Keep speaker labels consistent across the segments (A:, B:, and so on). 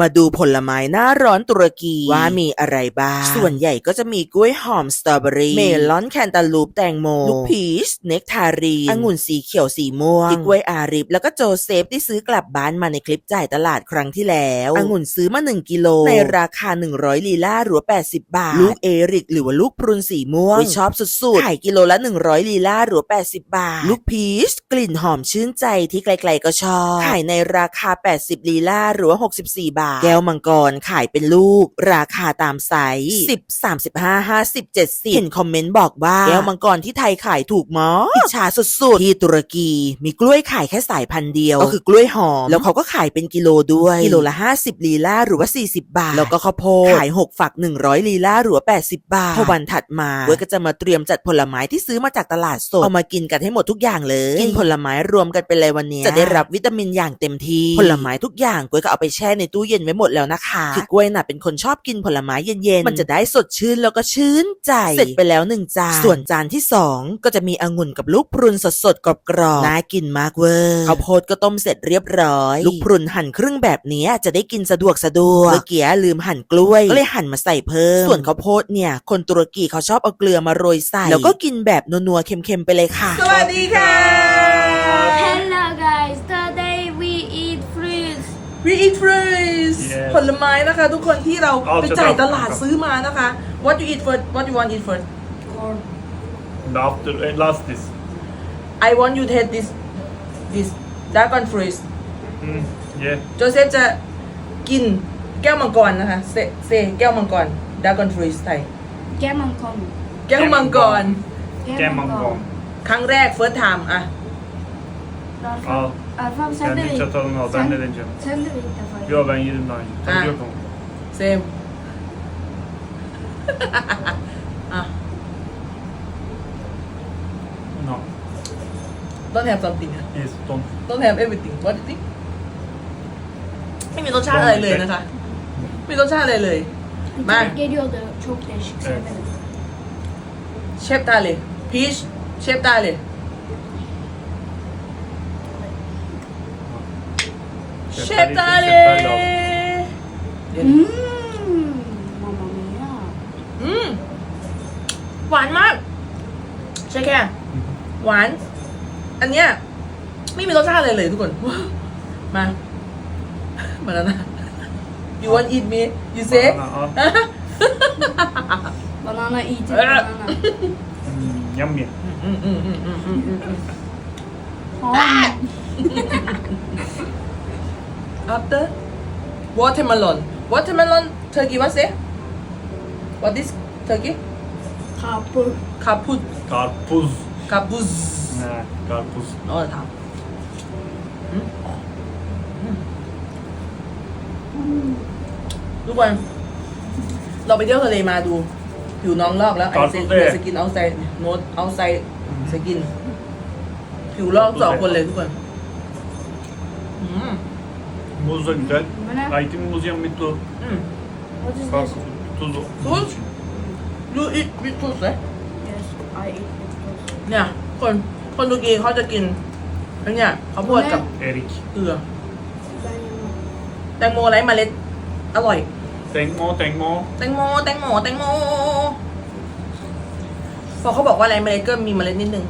A: มาดูผลไม้หน้าร้อนตุรกีว่ามีอะไรบ้าง ส่วนใหญ่ก็จะมีกล้วยหอมสตรอเบอรี่ เมลอนแคนตาลูปแตงโม ลูกพีช เนกทารีนองุ่นสีเขียวสีม่วงที่กล้วยอาริบ แล้วก็โจเซฟที่ซื้อกลับบ้านมาในคลิปจ่ายตลาดครั้งที่แล้วองุ่นซื้อมา 1 กิโล ในราคา 100 ลีลาหรือว่า80 บาท ลูกเอริก หรือว่าลูกพรุนสีม่วงอุ๊ยชอบสุดๆขายกิโลละ 100 ลีลาหรือว่า80 บาท ลูกพีช กลิ่นหอมชื่นใจที่ไกล ๆ ก็ชอบ ขายในราคา 80 ลีลาหรือว่า 64 บาทแก้วมังกรขายเป็นลูก ราคาตามไซส์10 35 50 70เห็นคอมเมนต์บอกว่า แก้วมังกรที่ไทยขายถูกมั้งอิจฉาสุดๆ ที่ตุรกีมีกล้วยขายแค่สายพันธุ์เดียว ก็คือกล้วยหอม แล้วเขาก็ขายเป็นกิโลด้วย กิโลละ50ลีลาหรือว่า40บาท แล้วก็ข้าวโพดขาย6ฝัก100ลีลาหรือว่า80บาทพอวันถัดมาเว้ยก็จะมาเตรียมจัดผลไม้ที่ซื้อมาจากตลาดสดเอามากินกันให้หมดทุกอย่างเลยกินผลไม้รวมกันไปเลยวันเนี้ยจะได้รับวิตามินอย่างเต็มที่ผลไม้ทุกอย่างกล้วยก็เอาไปแช่ในตู้เย็นไว้หมดแล้วนะคะคือกล้วยน่ะเป็นคนชอบกินผลไม้เย็นๆมันจะได้สดชื่นแล้วก็ชื่นใจเสร็จไปแล้วหนึ่งจานส่วนจานที่สองก็จะมีองุ่นกับลูกพรุนสดๆกรอบๆน่ากินมากเวอร์ข้าวโพดก็ต้มเสร็จเรียบร้อย ลูกพรุนหั่นครึ่งแบบเนี้ยจะได้กินสะดวกสะดวกเมื่อกี้ลืมหั่นกล้วยก็เลยหั่นมาใส่เพิ่มส่วนข้าวโพดเนี่ย คนตุรกีเขาชอบเอาเกลือมาโรยใส่ แล้วก็กินแบบนัวๆเค็มๆไปเลยค่ะ
B: สวัสดีค่ะ
C: Hello guys, today we eat fruits.
B: We eat fruits
D: Yes
B: ผลไม้นะคะ ทุกคนที่เรา
D: เอา
B: ไป
D: จะ
B: จ่ายต
D: ต้อง
B: ลาดซื้อมานะคะ What you eat first What you want eat first
C: Corn.
D: After uh, last this.
B: I want you taste this this dragon fruit
D: Mm, yeah.
B: โจเซฟจะกินแก้วมังกรนะคะเซเซแก้วมังกร dragon fruit ไทย
C: Gammon corn.
B: แก้วมังกร
D: Gammon corn.
B: ครั้งแรก first time อะ
D: Al.
C: Alfam sen de
D: Kendi
C: ye.
D: çatalını al. Ben
C: Sen-
D: de deneyeceğim.
C: Sen de bir defa ye.
D: Yo ben yedim daha önce. Tadı
B: Ha.
D: yok ama.
B: เซม อ่ะ
D: No.
B: don't have something อ่ะ
D: Yes, don't.
B: don't have everything what do you think ไม่มีรสชาติอะไรเลยนะคะ ไม่มีรสชาติอะไรเลย
C: Bir
B: Ben-
C: tek geliyordu çok değişik
D: Evet.
C: sevmedim.
B: เชฟ ตาเลยพีชเชฟตาเลยเชฟตาเลย
D: Şeftali al.
C: Hmm. Mamma mia.
B: อืมหวานมาก ใช่แค่หวาน อันเนี้ยไม่มีรสชาติอะไรเลยทุกคน มา มาแล้วนะ you want eat me you say
D: Banana al.
C: Banana eat it,
B: Eh.
C: banana.
D: Mm, yum yum.
B: อืมอืมอืมอืมอืมอืมอืม
C: Corn.
B: After watermelon watermelon turkey what say what is turkey
C: Kapur.
B: kaput
D: Karpuz.
B: kapuz
D: Ne, karpuz.
B: อ๋อทำอืมอืมทุกคนเราไปเที่ยวทะเลมาดู ผิวน้องลอกแล้วไอ้เซนสกินเอาไซโน้ตเอาไซสกิน ผิวลอกสองคนเลยทุกคนอืม
D: Muz da güzel.
C: Bu ne?
D: Aytin muz yum bir tuz.
B: อืม
C: What is
D: Bak,
C: this?
D: tuz.
B: Tuz? ดูอิบิทุสเลย
C: Yes, I eat with toast.
B: เนี่ย คนคนตุรกีเขาจะกินอันเนี้ยเขาวโพดกับ
D: Erik.
B: เกลือ
C: Ben yemem.
B: แตงโมไร้เมล็ด อร่อย
D: Tengmo, tengmo.
B: แตงโมแตงโมแตงโมพอเขาบอกว่าไร้เมล็ดก็มีเมล็ดนิดนึง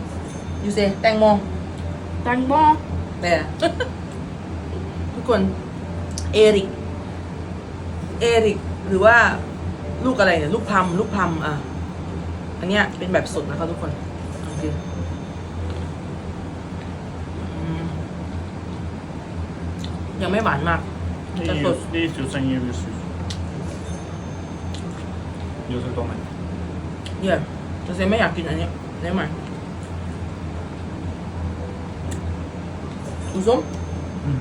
B: ยูเซแตงโม
C: Tango.
B: แต่ ทุกคน เอริก เอริก หรือว่าลูกอะไรเนี่ย ลูกพลัมลูกพลัมอะ อันเนี้ยเป็นแบบสดนะคะทุกคน โอเคอืมยังไม่หวานมาก
D: Ne,
B: Çok
D: yiyorsun, ne istiyorsan yiyebilirsin. Yiyorsa domates.
B: เยี่ยจะเซไม่อยากกินอันเนี้ยได้ไหมอุซุม
D: Mm.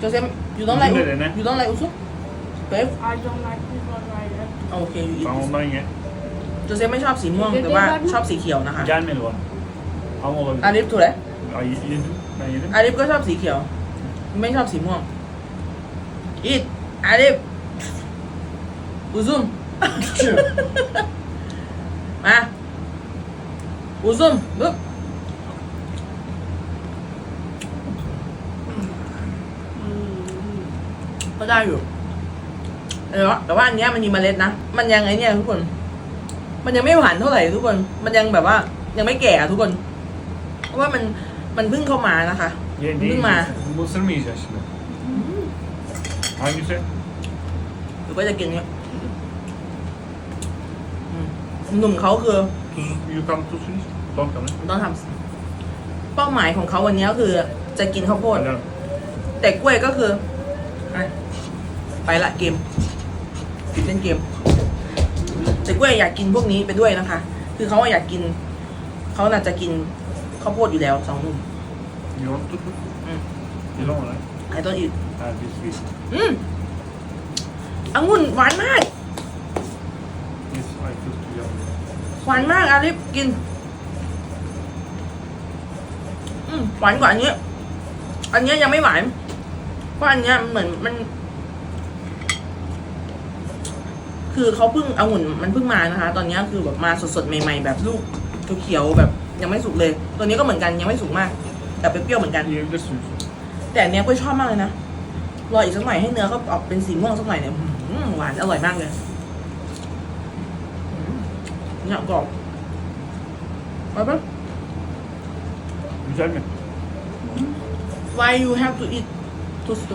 B: จะเซมอยู่ต้องไร
D: Üzüm de dene.
B: อยู่ต้องไรอุซุมเป๊ป
C: I don't like this one right there.
B: โอเคอยู่อีก
D: Tamam ondan ye.
B: จะเซมไม่ชอบสีม่วงแต่ว่าชอบสีเขียวนะคะ
D: Gelmedi bana. Ama olabilir.
B: อาริฟถูกแล้ว
D: Ay, yedim. Ben yedim.
B: อาริฟก็ชอบสีเขียว ไม่ชอบสีม่วงอีดอาริฟอุซุม มาอุซุมปึ๊บ ได้อยู่
C: Hmm.
B: เออแต่ว่าอันเนี้ยมันมีเมล็ดนะ มันยังไงเนี่ยทุกคน มันยังไม่หวานเท่าไหร่ทุกคน มันยังแบบว่า ยังไม่แก่อะทุกคน เพราะว่ามันมันเพิ่งเข้ามานะคะ
D: Ye,
B: มัน
D: ne
B: เพิ่งมา
D: yiyeceksin? Mısır mı yiyeceksin şimdi? Hangisi?
B: หรือว่าจะกินเนี่ยอืมหนุ่มเขาคือ
D: Tuz, yukam tuzunu iç. Don kanı.
B: ต้องทำเป้าหมายของเขาวันนี้ก็คือ จะกินข้าวโพด
D: Alo.
B: แต่กล้วยก็คืออะ ไปละเกมปิดเล่นเกม แต่กล้วยอยากกินพวกนี้ไปด้วยนะคะ คือเขาอยากกิน เขาน่าจะกินข้าวโพดอยู่แล้วสองหนุ่ม
D: You want to put?
B: Mm.
D: You don't want it?
B: ไอ้ต้นอีก
D: Ah, this is.
B: อืมองุ่นหวานมาก
D: This I put together.
B: หวานมากอาลิฟกิน อืมหวานกว่าอันเนี้ยอันเนี้ยยังไม่หวาน เพราะอันเนี้ยมันเหมือนมัน คือเขาเพิ่งองุ่นมันเพิ่งมานะคะ ตอนเนี้ยคือแบบมาสดๆใหม่ ๆ แบบลูกเขียวๆแบบยังไม่สุกเลย ตัวนี้ก็เหมือนกันยังไม่สุกมาก แต่เปรี้ยวๆเหมือนกัน
D: Yiyebilirsin Yusuf.
B: แต่อันเนี้ยก็ชอบมากเลยนะรออีกสักหน่อยให้เนื้อเขาออกเป็นสีม่วงสักหน่อยเนี่ยอื้อหือหวานอร่อยมากเลยอื้อเนี่ยกรอบไปปะ
D: Güzel mi?
B: Why you have to eat toast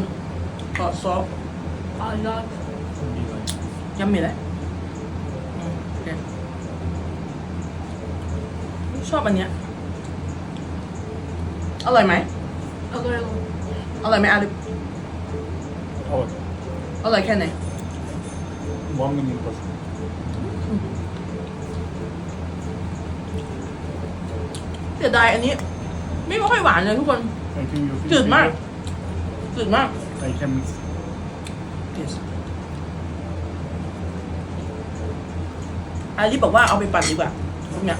B: hot sauce
C: I love
B: ยังมี เลยอืมโอเคชอบอันเนี้ย อร่อยไหม
C: a little.
B: อร่อยไหมอาลิ
D: Al bak.
B: อร่อยแค่ไหน
D: Mangın yumurtası.
B: เสียดายอันนี้ ไม่ค่อยหวานเลยทุกคน
D: I think Yusuf.
B: Good, Mark. สุดมาก
D: I can mix.
B: yes อาลิบอกว่าเอาไปปั่นดีกว่าพวกเนี้ย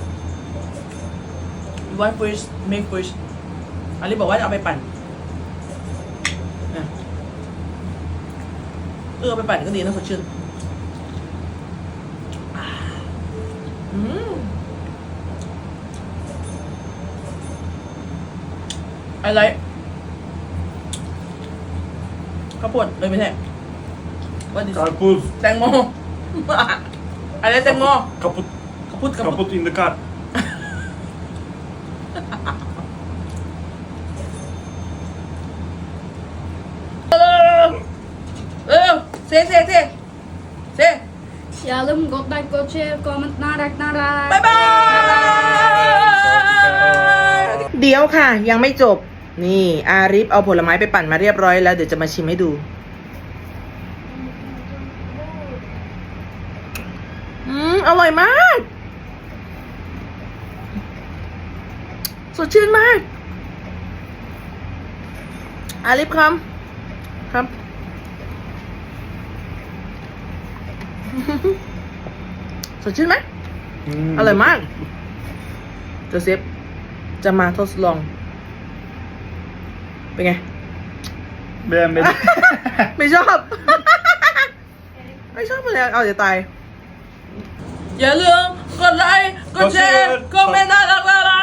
B: you want first make first อาลิบอกว่าจะเอาไปปั่นเนี่ยเออเอาไปปั่นก็ดีนะสดชื่นอ่าอืมอะไรข้าวโพดเลยไม่ใช่ว่าดิ
D: Karpuz.
B: แตงโม อะไรแตงโม
D: Kaput.
B: ข้าวพุดข้าวพุด
D: Kaput in the car.
B: เออเออเซ่เซ่เซ่เซ่
C: อย่าลืมกดไลค์กดแชร์คอมเมนต์น่ารักน่ารัก
B: บายบาย เดี๋ยวค่ะ ยังไม่จบ นี่ อาริฟเอาผลไม้ไปปั่นมาเรียบร้อยแล้ว เดี๋ยวจะมาชิมให้ดู อืมอร่อยมาก สดชื่นมาก อาลิฟคำครับสดชื่นไหม
D: Hmm.
B: อร่อยมากโจเซฟจะมาทดลอง เป็นไง
D: Beğenmedim.
B: ไม่ชอบ ไม่ชอบเลยเอาเดี๋ยวตาย อย่าลืมกดไลค์กดแชร์
D: กดแชร์
B: คอมเมนต์น่ารักน่ารัก